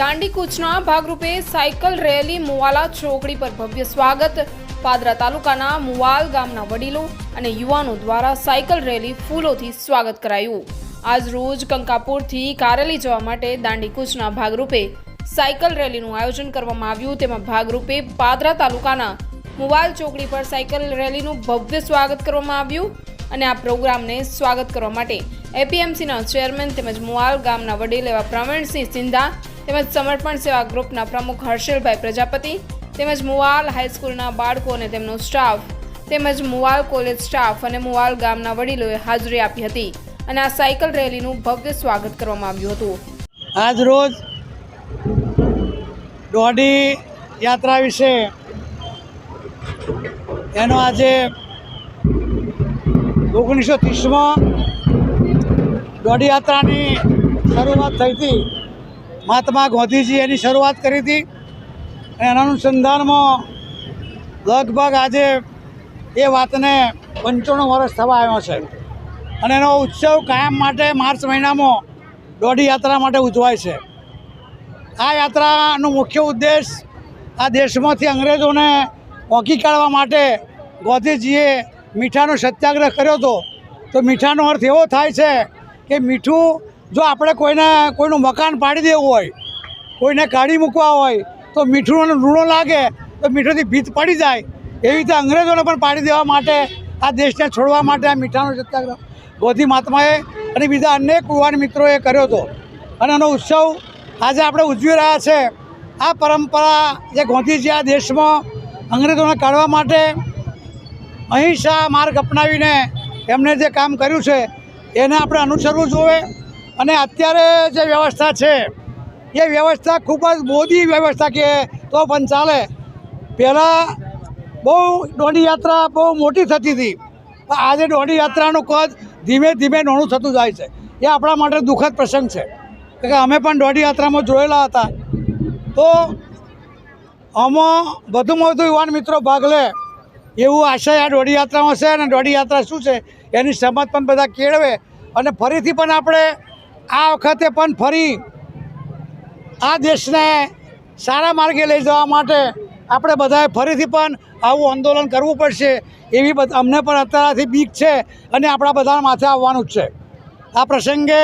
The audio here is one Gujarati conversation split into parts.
દાંડી કૂચના ભાગરૂપે સાયકલ રેલી મુવાલા ચોકડી પર ભવ્ય સ્વાગત. પાદરા તાલુકાના મુવાલ ગામના વડીલો અને યુવાનો દ્વારા સાયકલ રેલી ફૂલોથી સ્વાગત કરાયું. આજ રોજ કંકાપુરથી કારેલી જવા માટે દાંડી કૂચના ભાગરૂપે સાયકલ રેલીનું આયોજન કરવામાં આવ્યું. તેમાં ભાગરૂપે પાદરા તાલુકાના મુવાલ ચોકડી પર સાયકલ રેલીનું ભવ્ય સ્વાગત કરવામાં આવ્યું અને આ પ્રોગ્રામને સ્વાગત કરવા માટે એપીએમસીના ચેરમેન તેમજ મુવાલ ગામના વડીલ એવા પ્રવીણસિંહ સિંધા તેમજ સમર્પણ સેવા ગ્રુપના પ્રમુખ હર્ષલભાઈ પ્રજાપતિ, તેમજ મુવાલ હાઈસ્કૂલના બાળકો અને તેમનો સ્ટાફ, તેમજ મુવાલ કોલેજ સ્ટાફ અને મુવાલ ગામના વડીલોએ હાજરી આપી હતી અને આ સાયકલ રેલીનું ભવ્ય સ્વાગત કરવામાં આવ્યું હતું. આજ રોજ દોઢી યાત્રા વિશે એનો આજે ઓગણીસો ત્રીસમાં દોઢી યાત્રાની શરૂઆત થઈ હતી. મહાત્મા ગાંધીજી એની શરૂઆત કરી હતી એના અનુસંધાનમાં લગભગ આજે એ વાતને પંચાણું વર્ષ થવા આવ્યો છે. અને એનો ઉત્સવ કાયમ માટે માર્ચ મહિનામાં દોઢી યાત્રા માટે ઉજવાય છે. આ યાત્રાનો મુખ્ય ઉદ્દેશ આ દેશમાંથી અંગ્રેજોને ઓકી કાઢવા માટે ગાંધીજીએ મીઠાનો સત્યાગ્રહ કર્યો હતો. તો મીઠાનો અર્થ એવો થાય છે કે મીઠું જો આપણે કોઈને, કોઈનું મકાન પાડી દેવું હોય, કોઈને કાઢી મૂકવા હોય, તો મીઠું લૂણો લાગે, તો મીઠુંથી ભીત પડી જાય. એવી રીતે અંગ્રેજોને પણ પાડી દેવા માટે, આ દેશને છોડવા માટે આ મીઠાનો સત્યાગ્રહ. ગાંધી મહાત્માએ અને બીજા અનેક યુવાન મિત્રોએ કર્યો હતો. અને એનો ઉત્સવ આજે આપણે ઉજવી રહ્યા છે. આ પરંપરા જે ગાંધીજી આ દેશમાં અંગ્રેજોને કાઢવા માટે, અહિંસા માર્ગ અપનાવીને એમણે જે કામ કર્યું છે, એને આપણે અનુસરવું જોઈએ. અને અત્યારે જે વ્યવસ્થા છે, એ વ્યવસ્થા ખૂબ જ મોદી વ્યવસ્થા કે તો પણ ચાલે. પહેલાં બહુ દોડી યાત્રા બહુ મોટી થતી હતી. આજે દોડી યાત્રાનું કદ ધીમે ધીમે નાનું થતું જાય છે. એ આપણા માટે દુઃખદ પ્રસંગ છે. કે અમે પણ દોડી યાત્રામાં જોયેલા હતા. તો આમાં વધુમાં વધુ યુવાન મિત્રો ભાગ લે એવું આશય આ દોડી યાત્રામાં છે અને દોડી યાત્રા શું છે, એની સમજ પણ બધા કેળવે. અને ફરીથી પણ આપણે આ વખતે પણ ફરી આ દેશને સારા માર્ગે લઈ જવા માટે આપણે બધાએ ફરીથી પણ આવું આંદોલન કરવું પડશે એવી અમને પણ અત્યારથી બીક છે અને આપણા બધા માથે આવવાનું જ છે. આ પ્રસંગે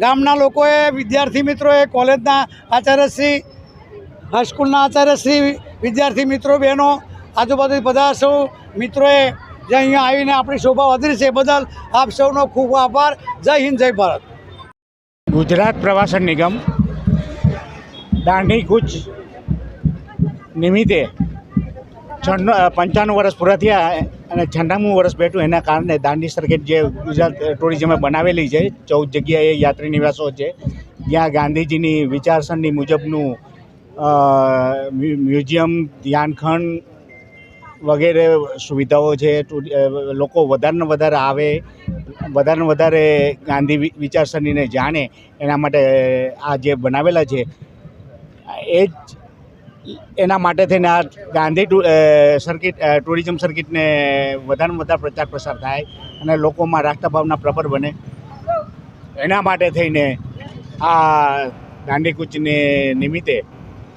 ગામના લોકોએ, વિદ્યાર્થી મિત્રોએ, કોલેજના આચાર્યશ્રી હાઈસ્કૂલના આચાર્યશ્રી વિદ્યાર્થી મિત્રો, બહેનો, આજુબાજુ બધા સૌ મિત્રોએ જે અહીંયા આવીને આપણી શોભા વધરી છે બદલ આપ સૌનો ખૂબ આભાર. જય હિન્દ, જય ભારત. ગુજરાત પ્રવાસન નિગમ દાંડી કૂચ નિમિત્તે છન્નું પંચાણું વર્ષ પૂરા થયા અને છન્નામું વર્ષ બેઠું એના કારણે દાંડી સર્કિટ જે ગુજરાત ટુરિઝમે બનાવેલી છે, ચૌદ જગ્યાએ યાત્રી નિવાસો છે. જ્યાં ગાંધીજીની વિચારસરણી મુજબનું મ્યુઝિયમ, ધ્યાનખંડ વગેરે સુવિધાઓ છે લોકો વધારે ને વધારે આવે વધારે વધારે ગાંધી વિચારસરણીને જાણે એના માટે આ જે બનાવેલા છે, એ જ એના માટે થઈને આ ગાંધી સર્કિટ ટુરિઝમ સર્કિટને વધારે વધારે પ્રચાર પ્રસાર થાય અને લોકોમાં રાષ્ટ્રભાવના પ્રબળ બને. એના માટે થઈને આ ગાંધીકૂચને નિમિત્તે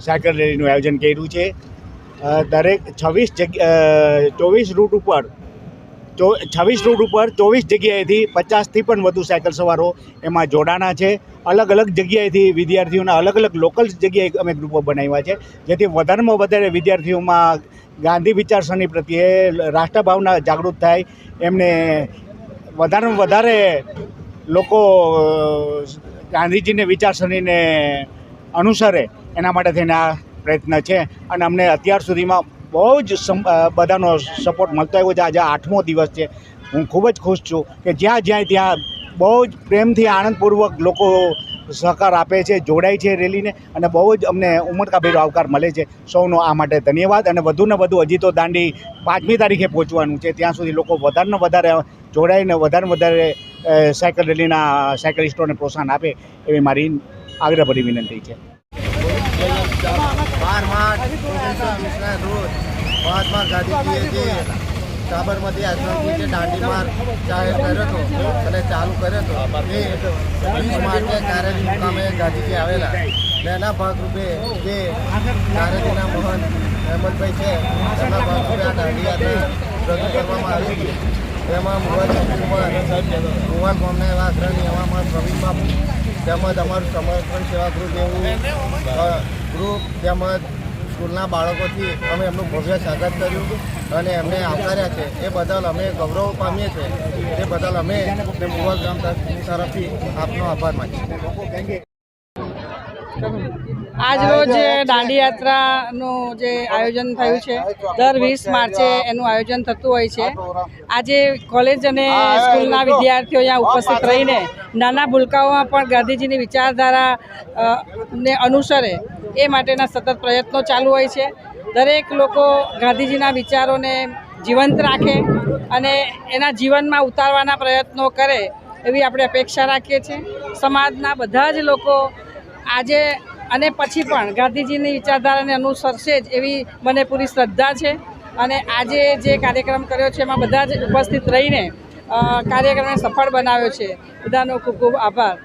સાયકલ રેલીનું આયોજન કર્યું છે. દરેક છવ્વીસ જગ્યા ચોવીસ રૂટ ઉપર છવ્વીસ રૂટ ઉપર ચોવીસ જગ્યાએથી પચાસથી પણ વધુ સાયકલ સવારો એમાં જોડાણા છે. અલગ અલગ જગ્યાએથી વિદ્યાર્થીઓના અલગ અલગ લોકલ જગ્યાએ અમે ગ્રુપો બનાવ્યા છે, જેથી વધારેમાં વધારે વિદ્યાર્થીઓમાં ગાંધી વિચારસરણી પ્રત્યે રાષ્ટ્રભાવના જાગૃત થાય. એમને વધારેમાં વધારે લોકો ગાંધીજીને વિચારસરણીને અનુસરે એના માટે થઈને આ પ્રયત્ન છે. અને અમને અત્યાર સુધીમાં બહુ જ બધાનો સપોર્ટ મળતો આવ્યો છે. આજે આઠમો દિવસ છે. હું ખૂબ જ ખુશ છું કે જ્યાં જ્યાં ત્યાં બહુ જ પ્રેમથી આનંદપૂર્વક લોકો સહકાર આપે છે, જોડાય છે રેલીને અને બહુ જ અમને ઉમળકાભેરો આવકાર મળે છે. સૌનો આ માટે ધન્યવાદ અને વધુ ને વધુ હજી તો દાંડી પાંચમી તારીખે પહોંચવાનું છે. ત્યાં સુધી લોકો વધારે વધારે જોડાઈને વધારે વધારે સાયકલ રેલીના સાયકલિસ્ટોને પ્રોત્સાહન આપે એવી મારી આગ્રહભરી વિનંતી છે. ઓગણીસો વીસના મહાત્મા ગાંધીજીએ જે સાબરમતી આશ્રમથી જે દાંડી માર્ગ જાહેર કર્યો હતો અને ચાલુ કર્યો હતો એ વીસ માર્ચે કારેલી મુકામે ગાંધીજી આવેલા એના ભાગરૂપે જે નારેડીના મોહન હેમંતભાઈ છે એના ભાગરૂપે આ દાંડી યાત્રા રજૂ કરવામાં આવી હતી તેમાં મુવાલ કુમાર કુમાર મુવાલ એવા અગ્રણી એવામાં પ્રવીણ બાપુ તેમજ અમારું સમર્પણ સેવા ગ્રુપ એવું ગ્રુપ તેમજ સ્કૂલના બાળકોથી અમે એમનું ભવ્ય સ્વાગત કર્યું અને એમને આવકાર્યા છે. એ બદલ અમે ગૌરવ પામીએ છીએ. એ બદલ અમે મુગલ ગામ તરફથી આપનો આભાર માનીએ આજ રોજ દાંડી યાત્રાનું જે આયોજન થયું છે, દર વીસ માર્ચે એનું આયોજન થતું હોય છે. આજે કોલેજ અને સ્કૂલના વિદ્યાર્થીઓ અહીંયા ઉપસ્થિત રહીને નાના ભૂલકાઓમાં પણ ગાંધીજીની વિચારધારા ને અનુસરે એ માટેના સતત પ્રયત્નો ચાલુ હોય છે. દરેક લોકો ગાંધીજીના વિચારોને જીવંત રાખે અને એના જીવનમાં ઉતારવાના પ્રયત્નો કરે એવી આપણે અપેક્ષા રાખીએ છીએ. સમાજના બધા જ લોકો આજે અને પછી પણ ગાંધીજીની વિચારધારાને અનુસરશે જ એવી મને પૂરી શ્રદ્ધા છે. અને આજે જે કાર્યક્રમ કર્યો છે એમાં બધા જ ઉપસ્થિત રહીને કાર્યક્રમને સફળ બનાવ્યો છે. બધાનો ખૂબ ખૂબ આભાર.